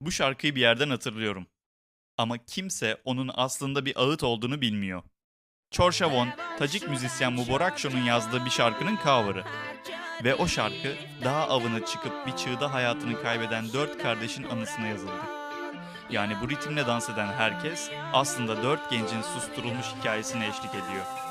Bu şarkıyı bir yerden hatırlıyorum. Ama kimse onun aslında bir ağıt olduğunu bilmiyor. Çorşavon, Tacik müzisyen Muborakşo'nun yazdığı bir şarkının cover'ı. Ve o şarkı daha avına çıkıp bir çığda hayatını kaybeden dört kardeşin anısına yazıldı. Yani bu ritimle dans eden herkes aslında dört gencin susturulmuş hikayesine eşlik ediyor.